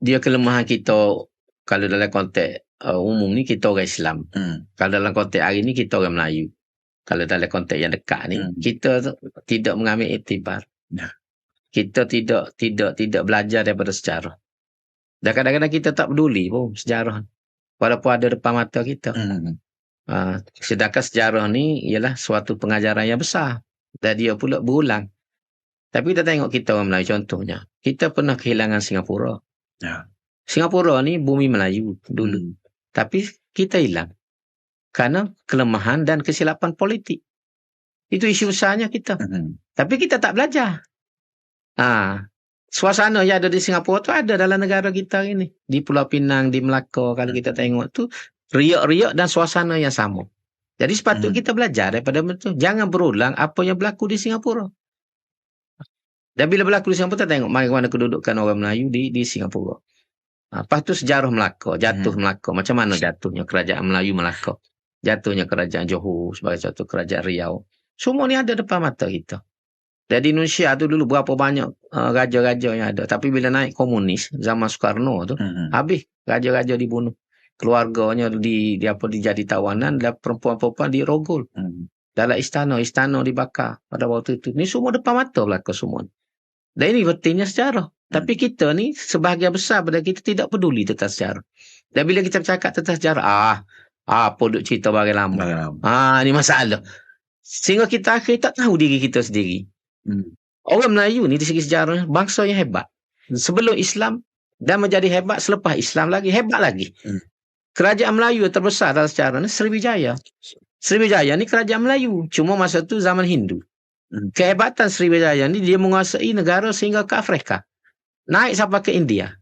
dia kelemahan kita kalau dalam konteks uh, umum ni kita orang Islam. Hmm. Kalau dalam konteks hari ni kita orang Melayu. Kalau dalam konteks yang dekat ni Hmm. kita tidak mengambil iktibar. Ya. Kita tidak tidak tidak belajar daripada sejarah. Dan kadang-kadang kita tak peduli pun sejarah. Walaupun ada depan mata kita. Hmm. Uh, sedangkan sejarah ni ialah suatu pengajaran yang besar. Dan dia pula berulang. Tapi kita tengok kita orang Melayu contohnya. Kita pernah kehilangan Singapura. Ya. Singapura ni bumi Melayu dulu. Hmm. Tapi kita hilang. Karena kelemahan dan kesilapan politik. Itu isu besarnya kita. Hmm. Tapi kita tak belajar. Ah, suasana yang ada di Singapura tu ada dalam negara kita ini. Di Pulau Pinang, di Melaka kalau kita tengok tu riak-riak dan suasana yang sama. Jadi sepatut Hmm. kita belajar daripada itu. Jangan berulang apa yang berlaku di Singapura. Dan bila berlaku di Singapura, tengok bagaimana kedudukan orang Melayu di di Singapura. Ah, Lepas tu sejarah Melaka, jatuh Hmm. Melaka. Macam mana jatuhnya kerajaan Melayu Melaka? Jatuhnya kerajaan Johor sebagai satu kerajaan Riau. Semua ni ada depan mata kita. Dan di Indonesia tu dulu berapa banyak uh, raja-raja yang ada. Tapi bila naik komunis, zaman Soekarno tu, Hmm. habis raja-raja dibunuh. Keluarganya di, di apa dijadi tawanan dan perempuan-perempuan dirogol. Hmm. Dalam istana, istana dibakar pada waktu itu. Ni semua depan mata belaka semua. Dan ini pentingnya sejarah. Tapi kita ni sebahagian besar pada kita tidak peduli tentang sejarah. Dan bila kita bercakap tentang sejarah, ah, apa duk cerita bagai lama. Dalam. Ah, ni masalah. Sehingga kita akhirnya tak tahu diri kita sendiri. Hmm. Orang Melayu ni di segi sejarah bangsa yang hebat. Sebelum Islam dan menjadi hebat selepas Islam lagi hebat lagi. Hmm. Kerajaan Melayu terbesar dalam sejarah ni Sriwijaya. Sriwijaya ni kerajaan Melayu. Cuma masa tu zaman Hindu. Hmm. Kehebatan Sriwijaya ni dia menguasai negara sehingga ke Afrika. Naik sampai ke India.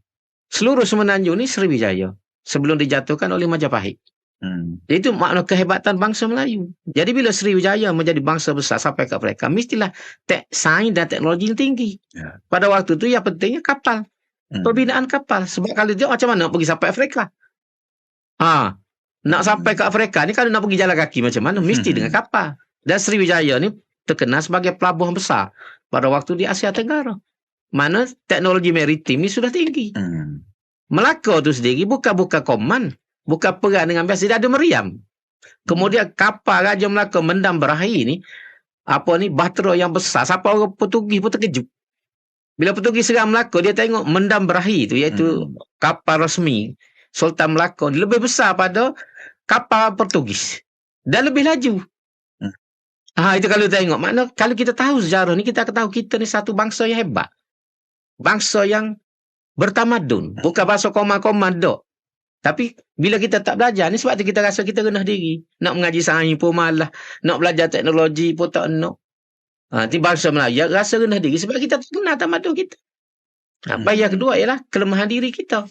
Seluruh semenanjung ni Sriwijaya. Sebelum dijatuhkan oleh Majapahit. Hmm. Itu makna kehebatan bangsa Melayu. Jadi bila Sriwijaya menjadi bangsa besar sampai ke Afrika, mestilah tek, sains dan teknologi yang tinggi. Ya. Pada waktu itu yang pentingnya kapal. Hmm. Pembinaan kapal. Sebab kalau dia macam mana nak pergi sampai Afrika? Ha, nak sampai ke Afrika ni kalau nak pergi jalan kaki macam mana? Mesti Hmm. dengan kapal. Dan Sriwijaya ni terkenal sebagai pelabuhan besar pada waktu di Asia Tenggara. Mana teknologi maritim ni sudah tinggi. Hmm. Melaka tu sendiri bukan bukan koman, bukan perang dengan biasa dia ada meriam. Kemudian kapal Raja Melaka mendam berahi ni apa ni bahtera yang besar sampai orang Portugis pun terkejut. Bila Portugis serang Melaka dia tengok mendam berahi tu iaitu Hmm. kapal resmi Sultan Melaka lebih besar pada kapal Portugis dan lebih laju. Ha itu kalau tengok makna kalau kita tahu sejarah ni kita akan tahu kita ni satu bangsa yang hebat. Bangsa yang bertamadun, bukan bangsa koman-koman dok. Tapi bila kita tak belajar ni sebab tu kita rasa kita rendah diri. Nak mengaji sains pun malah, nak belajar teknologi pun tak nak. Ha, ti bangsa Melayu rasa rendah diri sebab kita tak kenal tamadun kita. Ha, Hmm. yang kedua ialah kelemahan diri kita.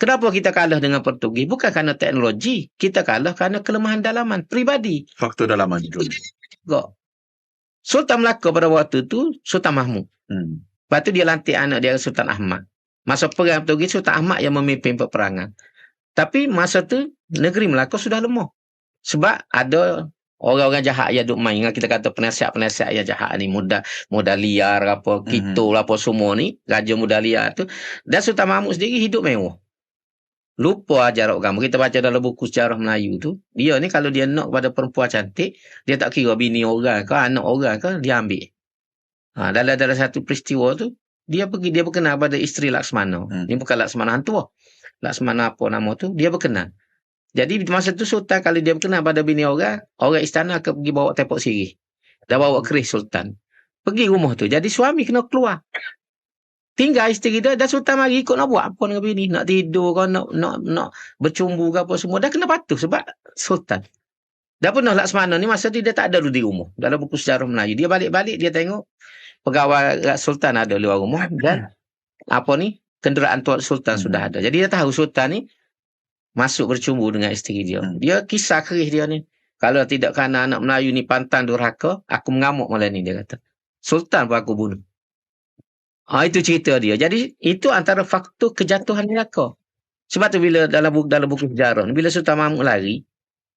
Kenapa kita kalah dengan Portugis? Bukan kerana teknologi. Kita kalah kerana kelemahan dalaman pribadi. Faktor dalaman. Juga. Sultan Melaka pada waktu tu Sultan Mahmud. Hmm. Lepas tu dia lantik anak dia Sultan Ahmad. Masa perang Portugis Sultan Ahmad yang memimpin peperangan. Tapi masa tu negeri Melaka sudah lemah. Sebab ada orang-orang jahat yang duk main. Yang kita kata penasihat-penasihat yang jahat ni. Muda, muda liar apa, kita lah apa semua ni. Raja muda liar tu. Dan Sultan Mahmud sendiri hidup mewah. Lupa ajar agama. Kita baca dalam buku sejarah Melayu tu. Dia ni kalau dia nak kepada perempuan cantik. Dia tak kira bini orang ke, anak orang ke, dia ambil. Ha, dalam dalam satu peristiwa tu dia pergi dia berkenal pada isteri Laksmana. Hmm. Ni bukan Laksmana hantu. Laksmana apa nama tu? Dia berkenal. Jadi masa tu sultan kalau dia berkenal pada bini orang, orang istana akan pergi bawa tepok sirih. Dah bawa keris sultan. Pergi rumah tu. Jadi suami kena keluar. Tinggal isteri dia dan sultan mari ikut nak buat apa dengan bini, nak tidur ke nak nak nak bercumbu ke apa semua. Dah kena patuh sebab sultan. Dah pernah Laksmana ni masa tu dia tak ada dulu di rumah. Dalam buku sejarah Melayu. Dia balik-balik dia tengok pegawai sultan ada luar rumah dan apa ni kenderaan tuan sultan Hmm. sudah ada. Jadi dia tahu sultan ni masuk bercumbu dengan isteri dia. Hmm. Dia kisah kerih dia ni. Kalau tidak kerana anak Melayu ni pantang durhaka, aku mengamuk malam ni dia kata. Sultan pun aku bunuh. Ah itu cerita dia. Jadi itu antara faktor kejatuhan Melaka. Sebab tu bila dalam buku dalam buku sejarah bila Sultan Mahmud lari,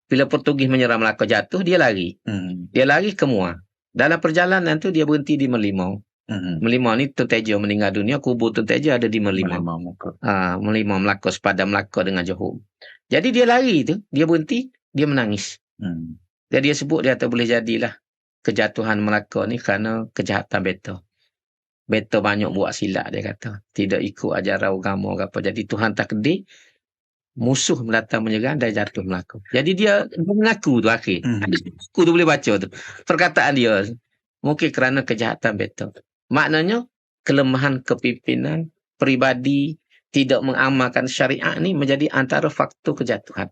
bila Portugis menyerang Melaka jatuh, dia lari. Hmm. Dia lari ke Muar. Dalam perjalanan tu dia berhenti di Melimau. Hmm. Melimau ni Tun Teja meninggal dunia, kubur Tun ada di Melimau. Melimau. Ah, Melimau Melaka sepadan Melaka dengan Johor. Jadi dia lari tu, dia berhenti, dia menangis. Hmm. Jadi dia sebut dia kata boleh jadilah kejatuhan Melaka ni kerana kejahatan Beto. Beto banyak buat silap dia kata. Tidak ikut ajaran agama ke apa. Jadi Tuhan takdir musuh datang menyerang dan jatuh Melaka. Jadi dia, dia mengaku tu akhir. Hmm. Ada buku tu boleh baca tu. Perkataan dia. Mungkin kerana kejahatan Beto. Maknanya kelemahan kepimpinan peribadi tidak mengamalkan syariat ni menjadi antara faktor kejatuhan.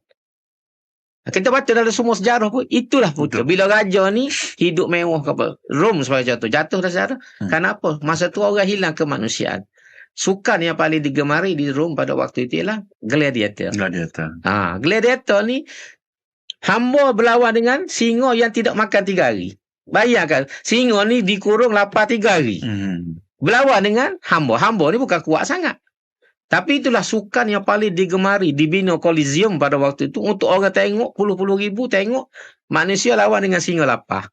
Kita baca dalam semua sejarah pun itulah Betul. putra. Bila raja ni hidup mewah ke apa. Rom sebagai jatuh. Jatuh dah sejarah. Hmm. Kenapa? Masa tu orang hilang kemanusiaan. Sukan yang paling digemari di Rom pada waktu itu ialah gladiator. Gladiator. Ha, gladiator ni hamba berlawan dengan singa yang tidak makan tiga hari. Bayangkan, singa ni dikurung lapar tiga hari. Hmm. Berlawan dengan hamba. Hamba ni bukan kuat sangat. Tapi itulah sukan yang paling digemari, dibina Coliseum pada waktu itu untuk orang tengok, puluh-puluh ribu tengok manusia lawan dengan singa lapar.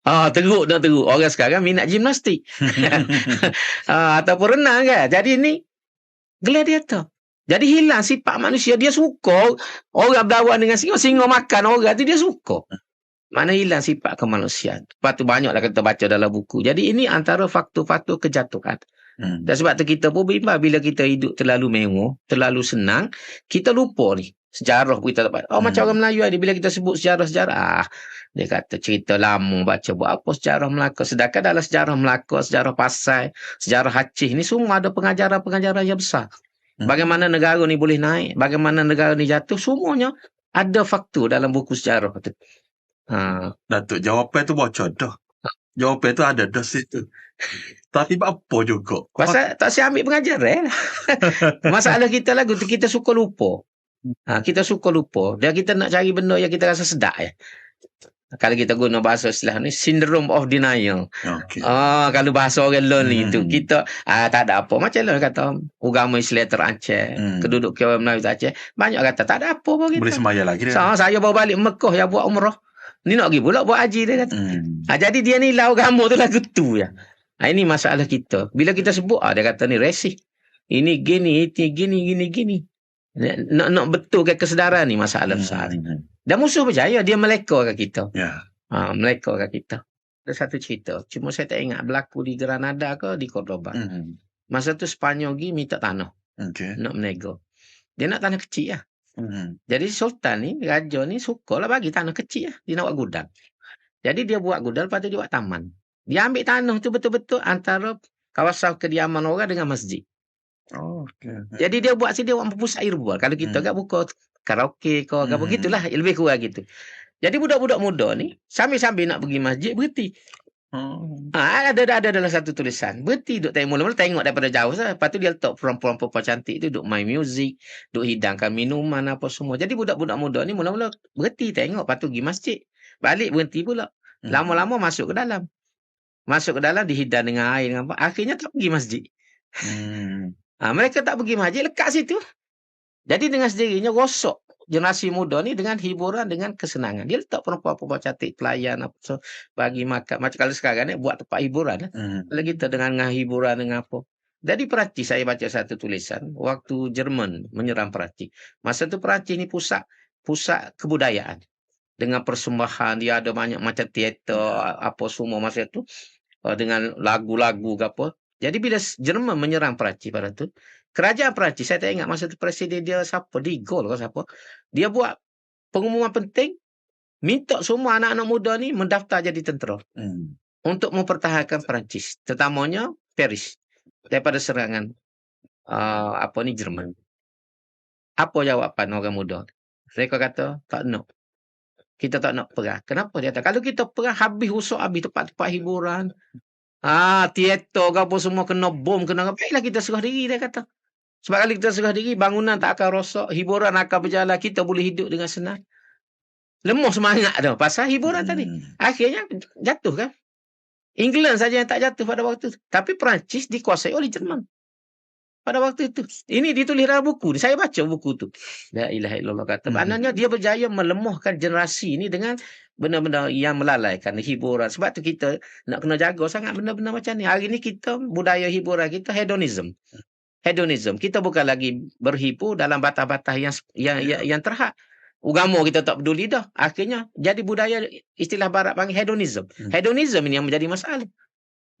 Ah, teruk dah teruk. Orang sekarang minat gimnastik. ah, ataupun renang kan. Jadi ni gladiator. Jadi hilang sifat manusia. Dia suka orang berlawan dengan singa. Singa makan orang tu dia suka. Mana hilang sifat kemanusiaan. Lepas tu banyaklah kita baca dalam buku. Jadi ini antara faktor-faktor kejatuhan. Hmm. Dan sebab tu kita pun bimbang bila kita hidup terlalu mewah, terlalu senang, kita lupa ni. Sejarah pun kita dapat. Oh Hmm. macam orang Melayu ada bila kita sebut sejarah-sejarah. Ah, dia kata cerita lama baca buat apa sejarah Melaka. Sedangkan dalam sejarah Melaka, sejarah Pasai, sejarah Aceh ni semua ada pengajaran-pengajaran yang besar. Hmm. Bagaimana negara ni boleh naik, bagaimana negara ni jatuh, semuanya ada faktor dalam buku sejarah tu. Ha, Datuk jawapan tu bocor dah. Jawapan tu ada dah situ. Tapi apa juga. Pasal tak saya ambil pengajaran lah. Masalah kita lagu tu kita suka lupa. Ha, kita suka lupa. Dan kita nak cari benda yang kita rasa sedap ya. Kalau kita guna bahasa istilah ni syndrome of denial. Okey. Ah kalau bahasa orang lonely Hmm. tu kita ah tak ada apa. Macam lah kata agama Islam terancam, Hmm. keduduk orang Melayu terancam. Banyak kata tak ada apa pun Boleh kita. semaya lagi dia. So, saya bawa balik Mekah yang buat umrah. Ni nak pergi pula buat haji dia kata. Hmm. Ha, jadi dia ni lau agama tu lagu tu ya. Ha, ini masalah kita. Bila kita sebut, ah, dia kata ni resih. Ini gini, ini gini, gini, gini. Nak, nak betulkan kesedaran ni masalah besar. ni. Hmm. Dan musuh percaya dia melekakan kita. Ya. Ha, melekakan kita. Ada satu cerita. Cuma saya tak ingat berlaku di Granada ke di Cordoba. Hmm. Masa tu Sepanyol pergi minta tanah. Okey. Nak menego. Dia nak tanah kecil lah. Hmm. Jadi Sultan ni, Raja ni suka lah bagi tanah kecil lah. Dia nak buat gudang. Jadi dia buat gudang, lepas tu dia buat taman. Dia ambil tanah tu betul-betul antara kawasan kediaman orang dengan masjid. Oh, okey. Jadi dia buat sini dia buat pusat air bual. Kalau kita Hmm. kan buka karaoke ke apa Hmm. gitulah, lebih kurang gitu. Jadi budak-budak muda ni sambil-sambil nak pergi masjid berhenti. Oh. Ha, ada, ada ada dalam satu tulisan. Berhenti duk tengok mula-mula tengok daripada jauh saja. Lepas tu dia letak perempuan-perempuan cantik tu duk main muzik, duk hidangkan minuman apa semua. Jadi budak-budak muda ni mula-mula berhenti tengok, lepas tu pergi masjid. Balik berhenti pula. Hmm. Lama-lama masuk ke dalam. Masuk ke dalam dihidang dengan air dengan apa. Akhirnya tak pergi masjid. Hmm. Ha, mereka tak pergi masjid lekat situ. Jadi dengan sendirinya rosak generasi muda ni dengan hiburan dengan kesenangan. Dia letak perempuan-perempuan cantik pelayan apa so, bagi makan. Macam kalau sekarang ni buat tempat hiburan lah. Hmm. Kalau kita dengan, dengan hiburan dengan apa. Jadi Perancis saya baca satu tulisan waktu Jerman menyerang Perancis. Masa tu Perancis ni pusat pusat kebudayaan. Dengan persembahan dia ada banyak macam teater apa semua masa tu uh, dengan lagu-lagu ke apa. Jadi bila Jerman menyerang Perancis pada tu, kerajaan Perancis saya tak ingat masa tu presiden dia siapa, De Gaulle ke siapa. Dia buat pengumuman penting minta semua anak-anak muda ni mendaftar jadi tentera Hmm. untuk mempertahankan Perancis, terutamanya Paris daripada serangan uh, apa ni Jerman. Apa jawapan orang muda? Mereka kata tak nak. Kita tak nak perang. Kenapa dia kata? Kalau kita perang habis rusak habis tempat-tempat hiburan. Ah, teater ke apa semua kena bom, kena apa. Baiklah kita serah diri dia kata. Sebab kalau kita serah diri, bangunan tak akan rosak, hiburan akan berjalan, kita boleh hidup dengan senang. Lemah semangat tu pasal hiburan tadi. Hmm. Akhirnya jatuh kan. England saja yang tak jatuh pada waktu itu. Tapi Perancis dikuasai oleh Jerman. Pada waktu itu. Ini ditulis dalam buku. Saya baca buku tu. La ilaha illallah kata. Hmm. Maknanya dia berjaya melemahkan generasi ini dengan benda-benda yang melalaikan hiburan. Sebab tu kita nak kena jaga sangat benda-benda macam ni. Hari ni kita budaya hiburan kita hedonism. Hedonism. Kita bukan lagi berhibur dalam batas-batas yang yang yang, yang terhad. Agama kita tak peduli dah. Akhirnya jadi budaya istilah barat panggil hedonism. Hmm. Hedonism ini yang menjadi masalah.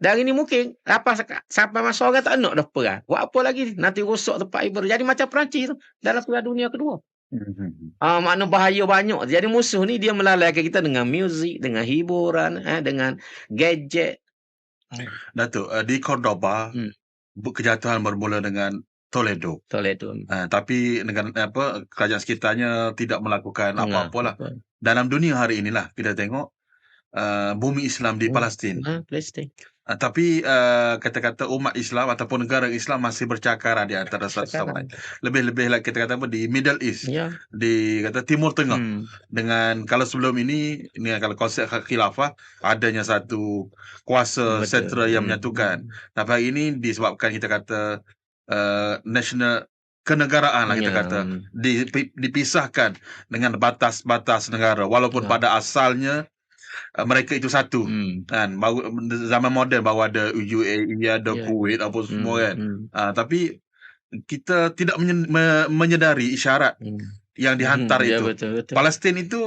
Dan ini mungkin apa sampai masa orang tak nak dah perang. Buat apa lagi nanti rosak tempat ibadah. Jadi macam Perancis tu dalam Perang Dunia Kedua. Mhm. Ah makna bahaya banyak. Jadi musuh ni dia melalaikan kita dengan muzik, dengan hiburan, eh, dengan gadget. Datuk, uh, di Cordoba, Hmm. Kejatuhan bermula dengan Toledo. Toledo. Uh, tapi negara apa kerajaan sekitarnya tidak melakukan apa-apa lah. Betul. Dalam dunia hari inilah kita tengok uh, bumi Islam di Hmm. Palestin. Ha, Palestin. Uh, tapi uh, kata-kata umat Islam ataupun negara Islam masih bercakar di antara satu sama lain. Lebih-lebih lah kita kata apa di Middle East, Ya. di kata Timur Tengah. Hmm. Dengan kalau sebelum ini ini kalau konsep khilafah adanya satu kuasa Betul. sentral yang Hmm. menyatukan. Tapi hari ini disebabkan kita kata uh, national kenegaraan lah kita Ya. kata dipi- dipisahkan dengan batas-batas negara walaupun Ya. pada asalnya uh, mereka itu satu Hmm. kan baru zaman moden baru ada UAE ada Ya. Kuwait apa semua Hmm. kan Hmm. uh, tapi kita tidak menye- me- menyedari isyarat Hmm. yang dihantar Hmm, ya, itu betul, betul. Palestin itu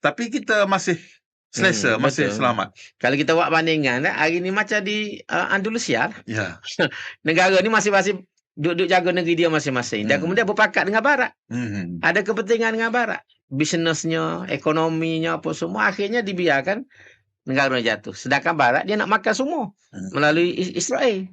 tapi kita masih selesa Hmm, masih betul. selamat Kalau kita buat bandingan, hari ni macam di uh, Andalusia, ya negara ni masing-masing duduk jaga negeri dia masing-masing. Dan Hmm. kemudian berpakat dengan Barat. hmm. Ada kepentingan dengan Barat. Bisnesnya, ekonominya, apa semua. Akhirnya dibiarkan negara jatuh. Sedangkan Barat dia nak makan semua. Hmm. Melalui Is- Israel.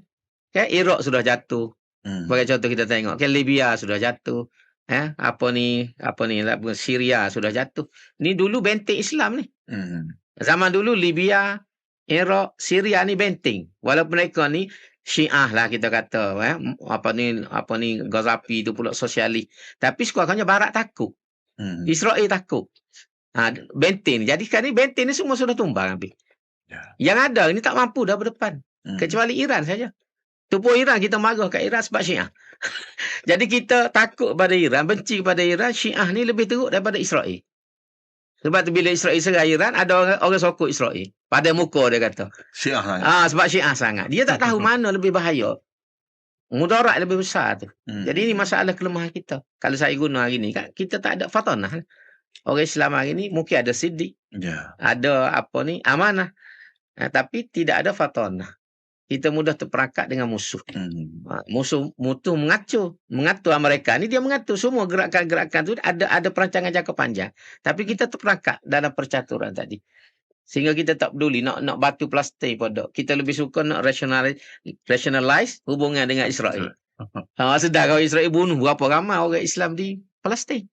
Okay? Iraq sudah jatuh. Hmm. Sebagai contoh kita tengok. Okay? Libya sudah jatuh. Eh, apa ni, apa ni, lah, Syria sudah jatuh. Ni dulu benteng Islam ni. Hmm. Zaman dulu Libya, Iraq, Syria ni benteng. Walaupun mereka ni Syiah lah kita kata, eh? apa ni apa ni Ghazafi tu pula sosialis. Tapi sekurang-kurangnya Barat takut, Hmm. Israel takut. Ha, benteng ni. Jadi sekarang ni benteng ni semua sudah tumbang habis. Ya. Yang ada ini tak mampu dah berdepan. Hmm. Kecuali Iran saja. Tu pun Iran kita marah kat Iran sebab Syiah. Jadi kita takut pada Iran, benci kepada Iran, Syiah ni lebih teruk daripada Israel. Sebab tu bila Israel serang Iran, ada orang, orang sokong Israel. Pada muka dia kata. Syiah lah Ah sebab Syiah sangat. Dia tak tahu mana lebih bahaya. Mudarat lebih besar tu. Hmm. Jadi ini masalah kelemahan kita. Kalau saya guna hari ni kan kita tak ada fatanah. Orang Islam hari ni mungkin ada siddiq, ya ada apa ni amanah. Ha, tapi tidak ada fatanah. Kita mudah terperangkap dengan musuh. Hmm. Ha, musuh mutu mengatur, mengatur mereka ni dia mengatur semua gerakan-gerakan tu ada ada perancangan jangka panjang. Tapi kita terperangkap dalam percaturan tadi. Sehingga kita tak peduli nak nak batu plastik pada. Kita lebih suka nak rationalize, rationalize hubungan dengan Israel. Ha, sedar kalau Israel bunuh berapa ramai orang Islam di Palestin.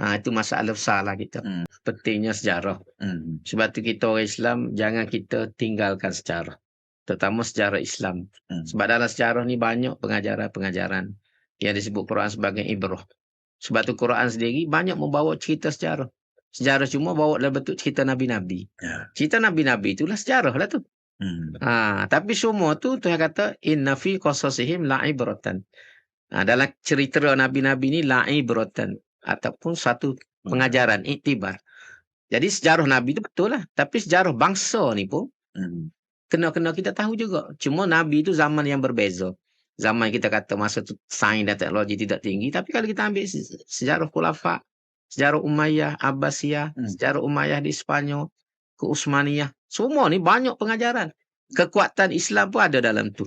Ha, itu masalah besar lah kita. Hmm. Pentingnya sejarah. Hmm. Sebab tu kita orang Islam jangan kita tinggalkan sejarah. Terutama sejarah Islam. Hmm. Sebab dalam sejarah ni banyak pengajaran-pengajaran yang disebut Quran sebagai ibrah. Sebab tu Quran sendiri banyak membawa cerita sejarah. Sejarah cuma bawa dalam bentuk cerita Nabi-Nabi. Ya. Cerita Nabi-Nabi itulah sejarah lah tu. Hmm. Ha, tapi semua tu Tuhan kata inna fi qasasihim la'ibratan. Ha, dalam cerita Nabi-Nabi ni la'ibratan ataupun satu pengajaran iktibar. Jadi sejarah Nabi tu betul lah. Tapi sejarah bangsa ni pun Hmm. Kena-kena kita tahu juga. Cuma Nabi itu zaman yang berbeza. Zaman kita kata masa tu sains dan teknologi tidak tinggi. Tapi kalau kita ambil se- sejarah Khulafa, sejarah Umayyah, Abbasiyah, Hmm. sejarah Umayyah di Spanyol, ke Utsmaniyah. Semua ni banyak pengajaran. Kekuatan Islam pun ada dalam tu.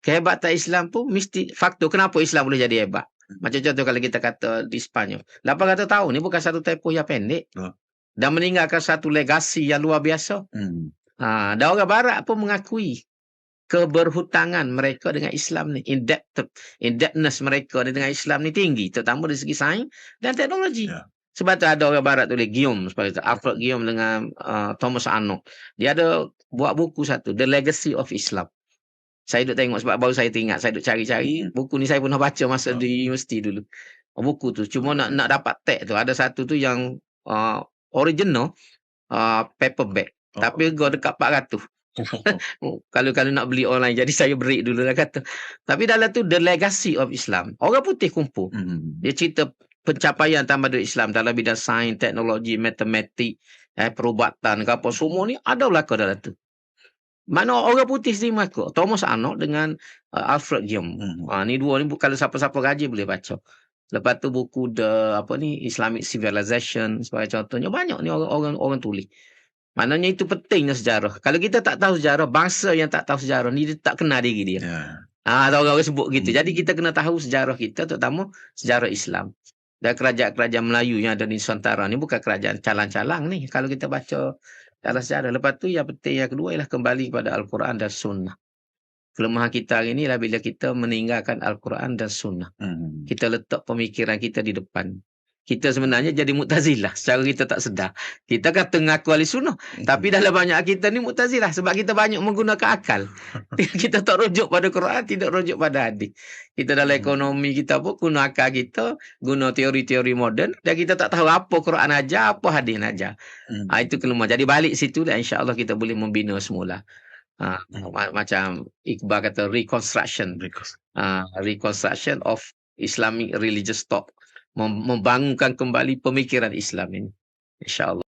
Kehebatan Islam pun mesti faktor kenapa Islam boleh jadi hebat. Macam contoh kalau kita kata di Spanyol. 800 tahun ni bukan satu tempoh yang pendek. Oh. Dan meninggalkan satu legasi yang luar biasa. Hmm. Ha, dan orang barat pun mengakui keberhutangan mereka dengan Islam ni. In-depth, in-depthness mereka dengan Islam ni tinggi. Terutama dari segi sains dan teknologi. Ya. Sebab tu ada orang barat tulis Guillaume. Seperti itu. Alfred Guillaume dengan uh, Thomas Arnold. Dia ada buat buku satu. The Legacy of Islam. Saya duk tengok sebab baru saya teringat. Saya duk cari-cari. Buku ni saya pernah baca masa Oh. di universiti dulu. Buku tu. Cuma nak nak dapat tag tu. Ada satu tu yang uh, original uh, paperback. Oh. Tapi gua dekat 400. Oh, kalau kalau nak beli online jadi saya break dulu lah kata. Tapi dalam tu the legacy of Islam. Orang putih kumpul. Hmm. Dia cerita pencapaian tamadun Islam dalam bidang sains, teknologi, matematik, eh, perubatan ke apa semua ni ada belaka dalam tu. Mana orang putih terima aku. Thomas Arnold dengan uh, Alfred Hume. Hmm. Ha, ni dua ni kalau siapa-siapa gaji boleh baca. Lepas tu buku the apa ni Islamic Civilization sebagai contohnya banyak ni orang-orang orang tulis. Maknanya itu pentingnya sejarah. Kalau kita tak tahu sejarah, bangsa yang tak tahu sejarah ni dia tak kenal diri dia. Ya. Ah, tahu orang sebut gitu. Hmm. Jadi kita kena tahu sejarah kita terutama sejarah Islam. Dan kerajaan-kerajaan Melayu yang ada di Nusantara ni bukan kerajaan calang-calang ni. Kalau kita baca dalam sejarah. Lepas tu yang penting yang kedua ialah kembali kepada Al-Quran dan Sunnah. Kelemahan kita hari ni adalah bila kita meninggalkan Al-Quran dan Sunnah. Hmm. Kita letak pemikiran kita di depan. Kita sebenarnya jadi Mu'tazilah secara kita tak sedar. Kita kata ngaku ahli sunnah. Tapi dalam banyak kita ni Mu'tazilah sebab kita banyak menggunakan akal. kita tak rujuk pada Quran, tidak rujuk pada hadis. Kita dalam Hmm. ekonomi kita pun guna akal kita, guna teori-teori moden dan kita tak tahu apa Quran aja, apa hadis aja. Hmm. Ha, itu kelemahan. Jadi balik situ dan insya-Allah kita boleh membina semula. Ha, Hmm. ma- macam Iqbal kata reconstruction Because- uh, reconstruction of Islamic religious thought membangunkan kembali pemikiran Islam ini. Insyaallah